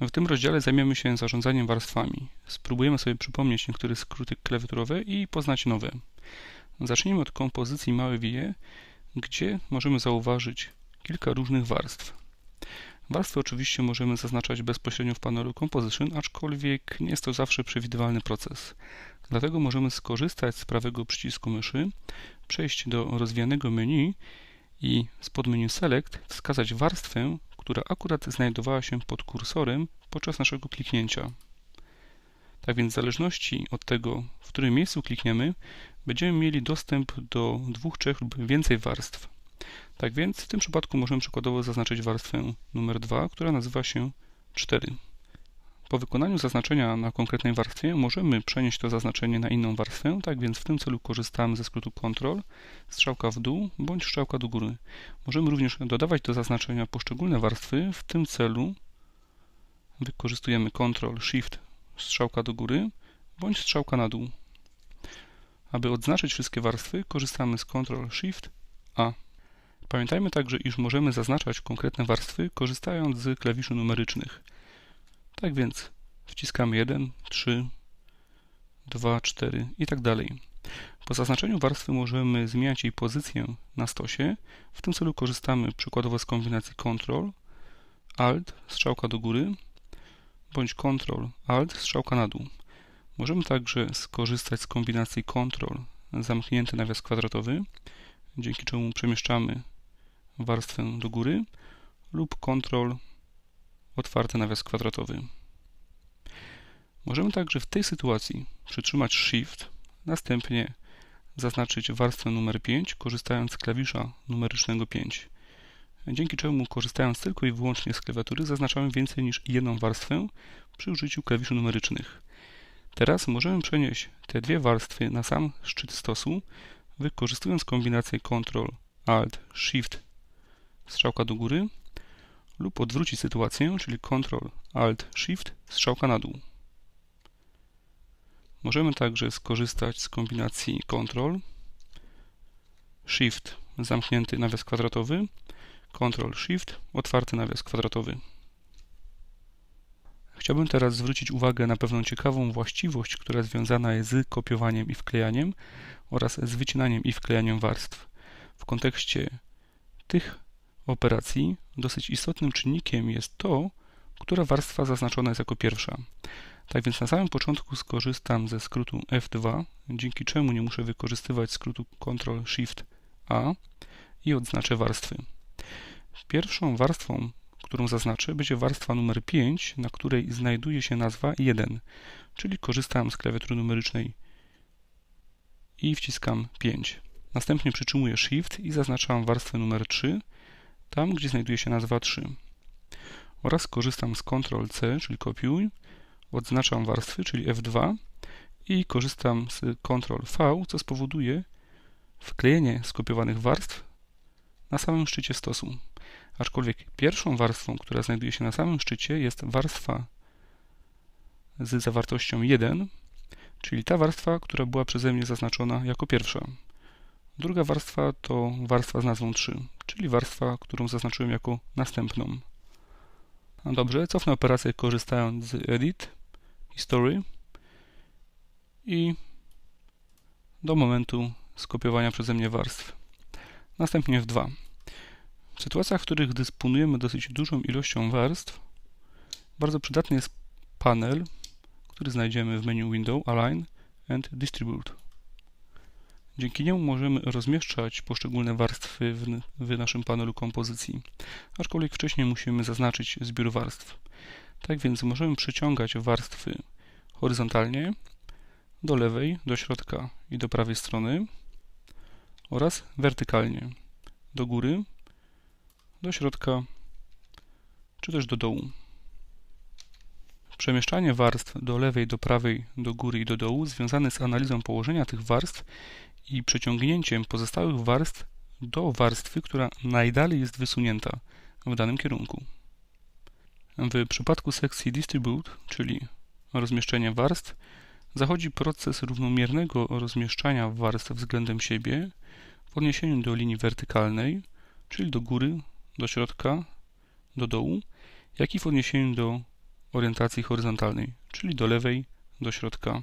W tym rozdziale zajmiemy się zarządzaniem warstwami. Spróbujemy sobie przypomnieć niektóre skróty klawiaturowe i poznać nowe. Zacznijmy od kompozycji małej wije, gdzie możemy zauważyć kilka różnych warstw. Warstwy oczywiście możemy zaznaczać bezpośrednio w panelu Composition, aczkolwiek nie jest to zawsze przewidywalny proces. Dlatego możemy skorzystać z prawego przycisku myszy, przejść do rozwijanego menu i z podmenu Select wskazać warstwę, która akurat znajdowała się pod kursorem podczas naszego kliknięcia. Tak więc w zależności od tego, w którym miejscu klikniemy, będziemy mieli dostęp do dwóch, trzech lub więcej warstw. Tak więc w tym przypadku możemy przykładowo zaznaczyć warstwę numer 2, która nazywa się 4. Po wykonaniu zaznaczenia na konkretnej warstwie możemy przenieść to zaznaczenie na inną warstwę, tak więc w tym celu korzystamy ze skrótu Ctrl, strzałka w dół bądź strzałka do góry. Możemy również dodawać do zaznaczenia poszczególne warstwy, w tym celu wykorzystujemy Ctrl, Shift, strzałka do góry bądź strzałka na dół. Aby odznaczyć wszystkie warstwy, korzystamy z Ctrl, Shift, A. Pamiętajmy także, iż możemy zaznaczać konkretne warstwy korzystając z klawiszy numerycznych. Tak więc wciskamy 1, 3, 2, 4 i tak dalej. Po zaznaczeniu warstwy możemy zmieniać jej pozycję na stosie. W tym celu korzystamy przykładowo z kombinacji Ctrl, Alt, strzałka do góry, bądź Ctrl, Alt, strzałka na dół. Możemy także skorzystać z kombinacji Ctrl, zamknięty nawias kwadratowy, dzięki czemu przemieszczamy warstwę do góry, lub Ctrl, otwarty nawias kwadratowy. Możemy także w tej sytuacji przytrzymać Shift, następnie zaznaczyć warstwę numer 5, korzystając z klawisza numerycznego 5. Dzięki czemu, korzystając tylko i wyłącznie z klawiatury, zaznaczamy więcej niż jedną warstwę przy użyciu klawiszy numerycznych. Teraz możemy przenieść te dwie warstwy na sam szczyt stosu, wykorzystując kombinację Ctrl, Alt, Shift, strzałka do góry lub odwrócić sytuację, czyli Ctrl, Alt, Shift, strzałka na dół. Możemy także skorzystać z kombinacji Ctrl, Shift, zamknięty nawias kwadratowy, Ctrl, Shift, otwarty nawias kwadratowy. Chciałbym teraz zwrócić uwagę na pewną ciekawą właściwość, która związana jest z kopiowaniem i wklejaniem oraz z wycinaniem i wklejaniem warstw. W kontekście tych operacji dosyć istotnym czynnikiem jest to, która warstwa zaznaczona jest jako pierwsza. Tak więc na samym początku skorzystam ze skrótu F2, dzięki czemu nie muszę wykorzystywać skrótu Ctrl-Shift-A i odznaczę warstwy. Pierwszą warstwą, którą zaznaczę, będzie warstwa numer 5, na której znajduje się nazwa 1, czyli korzystam z klawiatury numerycznej i wciskam 5. Następnie przytrzymuję Shift i zaznaczam warstwę numer 3, tam gdzie znajduje się nazwa 3. Oraz korzystam z Ctrl-C, czyli kopiuj, odznaczam warstwy, czyli F2 i korzystam z Ctrl-V, co spowoduje wklejenie skopiowanych warstw na samym szczycie stosu. Aczkolwiek pierwszą warstwą, która znajduje się na samym szczycie jest warstwa z zawartością 1, czyli ta warstwa, która była przeze mnie zaznaczona jako pierwsza. Druga warstwa to warstwa z nazwą 3, czyli warstwa, którą zaznaczyłem jako następną. No dobrze, cofnę operację korzystając z Edit, History i do momentu skopiowania przeze mnie warstw. Następnie F2. W sytuacjach, w których dysponujemy dosyć dużą ilością warstw, bardzo przydatny jest panel, który znajdziemy w menu Window, Align and Distribute. Dzięki niemu możemy rozmieszczać poszczególne warstwy w, w, naszym panelu kompozycji, aczkolwiek wcześniej musimy zaznaczyć zbiór warstw. Tak więc możemy przyciągać warstwy horyzontalnie do lewej, do środka i do prawej strony oraz wertykalnie do góry, do środka czy też do dołu. Przemieszczanie warstw do lewej, do prawej, do góry i do dołu związane z analizą położenia tych warstw i przeciągnięciem pozostałych warstw do warstwy, która najdalej jest wysunięta w danym kierunku. W przypadku sekcji Distribute, czyli rozmieszczenie warstw, zachodzi proces równomiernego rozmieszczania warstw względem siebie w odniesieniu do linii wertykalnej, czyli do góry, do środka, do dołu, jak i w odniesieniu do orientacji horyzontalnej, czyli do lewej, do środka,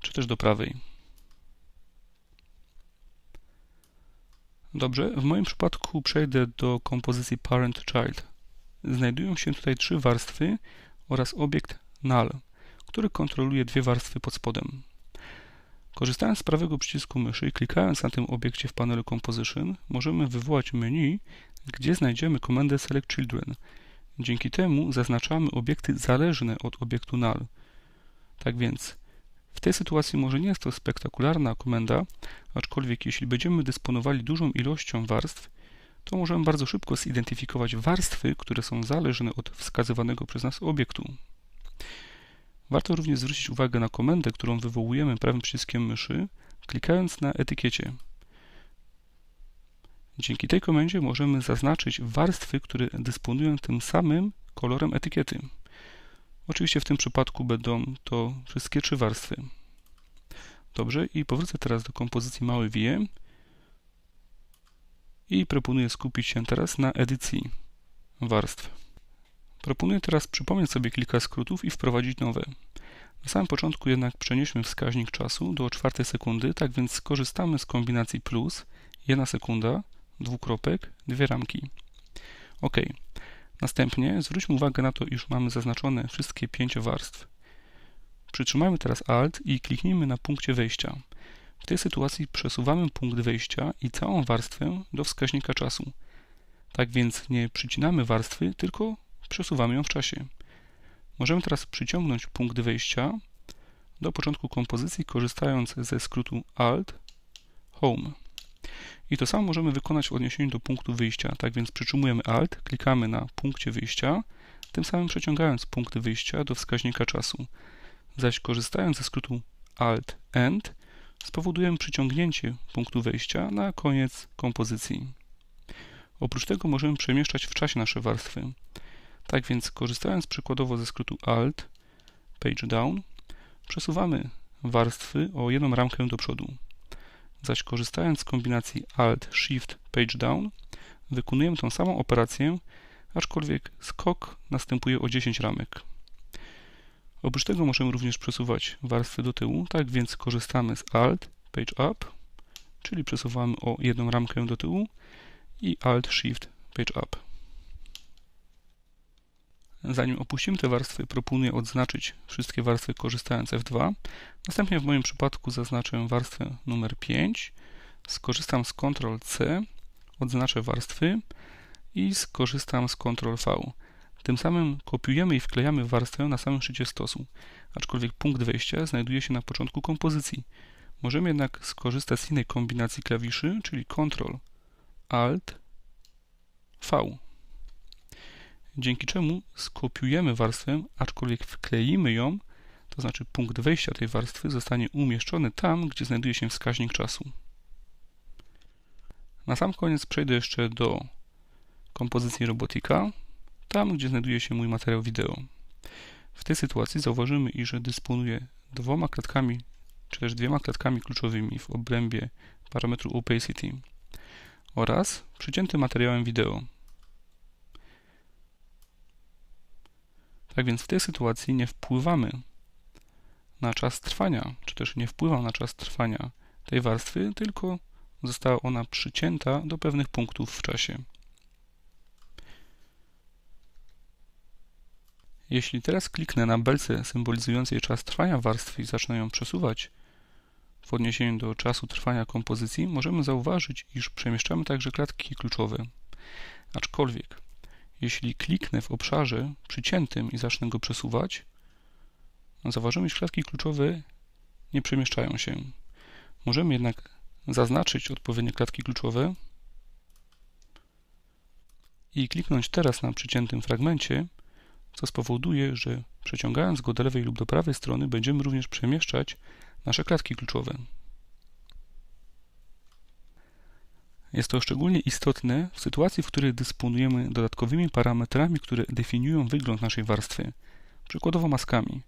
czy też do prawej. Dobrze, w moim przypadku przejdę do kompozycji parent-child. Znajdują się tutaj trzy warstwy oraz obiekt null, który kontroluje dwie warstwy pod spodem. Korzystając z prawego przycisku myszy i klikając na tym obiekcie w panelu Composition, możemy wywołać menu, gdzie znajdziemy komendę Select Children. Dzięki temu zaznaczamy obiekty zależne od obiektu null. Tak więc w tej sytuacji może nie jest to spektakularna komenda, aczkolwiek jeśli będziemy dysponowali dużą ilością warstw, to możemy bardzo szybko zidentyfikować warstwy, które są zależne od wskazywanego przez nas obiektu. Warto również zwrócić uwagę na komendę, którą wywołujemy prawym przyciskiem myszy, klikając na etykiecie. Dzięki tej komendzie możemy zaznaczyć warstwy, które dysponują tym samym kolorem etykiety. Oczywiście w tym przypadku będą to wszystkie trzy warstwy. Dobrze, i powrócę teraz do kompozycji mały VM i proponuję skupić się teraz na edycji warstw. Proponuję teraz przypomnieć sobie kilka skrótów i wprowadzić nowe. Na samym początku jednak przenieśmy wskaźnik czasu do czwartej sekundy, tak więc skorzystamy z kombinacji plus, jedna sekunda, dwukropek, dwie ramki. OK. Następnie zwróćmy uwagę na to, iż mamy zaznaczone wszystkie pięć warstw. Przytrzymajmy teraz Alt i kliknijmy na punkcie wejścia. W tej sytuacji przesuwamy punkt wejścia i całą warstwę do wskaźnika czasu. Tak więc nie przycinamy warstwy, tylko przesuwamy ją w czasie. Możemy teraz przyciągnąć punkt wejścia do początku kompozycji, korzystając ze skrótu Alt Home. I to samo możemy wykonać w odniesieniu do punktu wyjścia. Tak więc przytrzymujemy Alt, klikamy na punkcie wyjścia, tym samym przeciągając punkt wyjścia do wskaźnika czasu. Zaś korzystając ze skrótu Alt End, spowodujemy przyciągnięcie punktu wejścia na koniec kompozycji. Oprócz tego możemy przemieszczać w czasie nasze warstwy. Tak więc korzystając przykładowo ze skrótu Alt, Page Down, przesuwamy warstwy o jedną ramkę do przodu. Zaś korzystając z kombinacji Alt, Shift, Page Down, wykonujemy tą samą operację, aczkolwiek skok następuje o 10 ramek. Oprócz tego możemy również przesuwać warstwy do tyłu, tak więc korzystamy z Alt, Page Up, czyli przesuwamy o jedną ramkę do tyłu i Alt, Shift, Page Up. Zanim opuścimy te warstwy, proponuję odznaczyć wszystkie warstwy korzystając F2. Następnie w moim przypadku zaznaczę warstwę numer 5, skorzystam z Ctrl-C, odznaczę warstwy i skorzystam z Ctrl-V. Tym samym kopiujemy i wklejamy warstwę na samym szczycie stosu, aczkolwiek punkt wejścia znajduje się na początku kompozycji. Możemy jednak skorzystać z innej kombinacji klawiszy, czyli Ctrl, Alt, V dzięki czemu skopiujemy warstwę, aczkolwiek wkleimy ją, to znaczy punkt wejścia tej warstwy zostanie umieszczony tam, gdzie znajduje się wskaźnik czasu. Na sam koniec przejdę jeszcze do kompozycji robotika, tam gdzie znajduje się mój materiał wideo. W tej sytuacji zauważymy, iż dysponuję dwoma klatkami, czy też dwiema klatkami kluczowymi w obrębie parametru opacity oraz przyciętym materiałem wideo. Tak więc w tej sytuacji nie wpływamy na czas trwania, czy też nie wpływam na czas trwania tej warstwy, tylko została ona przycięta do pewnych punktów w czasie. Jeśli teraz kliknę na belce symbolizującej czas trwania warstwy i zacznę ją przesuwać w odniesieniu do czasu trwania kompozycji, możemy zauważyć, iż przemieszczamy także klatki kluczowe. Aczkolwiek jeśli kliknę w obszarze przyciętym i zacznę go przesuwać, zauważymy, że klatki kluczowe nie przemieszczają się. Możemy jednak zaznaczyć odpowiednie klatki kluczowe i kliknąć teraz na przyciętym fragmencie, co spowoduje, że przeciągając go do lewej lub do prawej strony będziemy również przemieszczać nasze klatki kluczowe. Jest to szczególnie istotne w sytuacji, w której dysponujemy dodatkowymi parametrami, które definiują wygląd naszej warstwy, przykładowo maskami,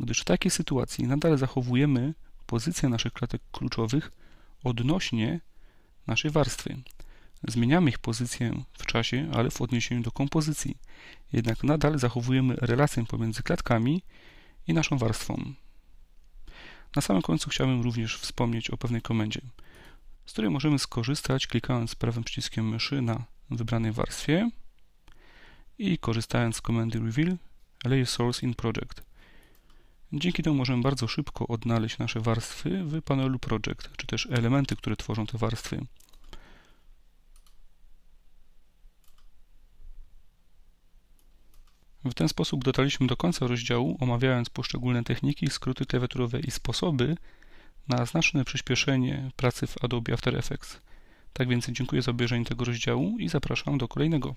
gdyż w takiej sytuacji nadal zachowujemy pozycję naszych klatek kluczowych odnośnie naszej warstwy. Zmieniamy ich pozycję w czasie, ale w odniesieniu do kompozycji. Jednak nadal zachowujemy relację pomiędzy klatkami i naszą warstwą. Na samym końcu chciałbym również wspomnieć o pewnej komendzie, z której możemy skorzystać klikając prawym przyciskiem myszy na wybranej warstwie i korzystając z komendy reveal layer source in project. Dzięki temu możemy bardzo szybko odnaleźć nasze warstwy w panelu project, czy też elementy, które tworzą te warstwy. W ten sposób dotarliśmy do końca rozdziału, omawiając poszczególne techniki, skróty klawiaturowe i sposoby na znaczne przyspieszenie pracy w Adobe After Effects. Tak więc dziękuję za obejrzenie tego rozdziału i zapraszam do kolejnego.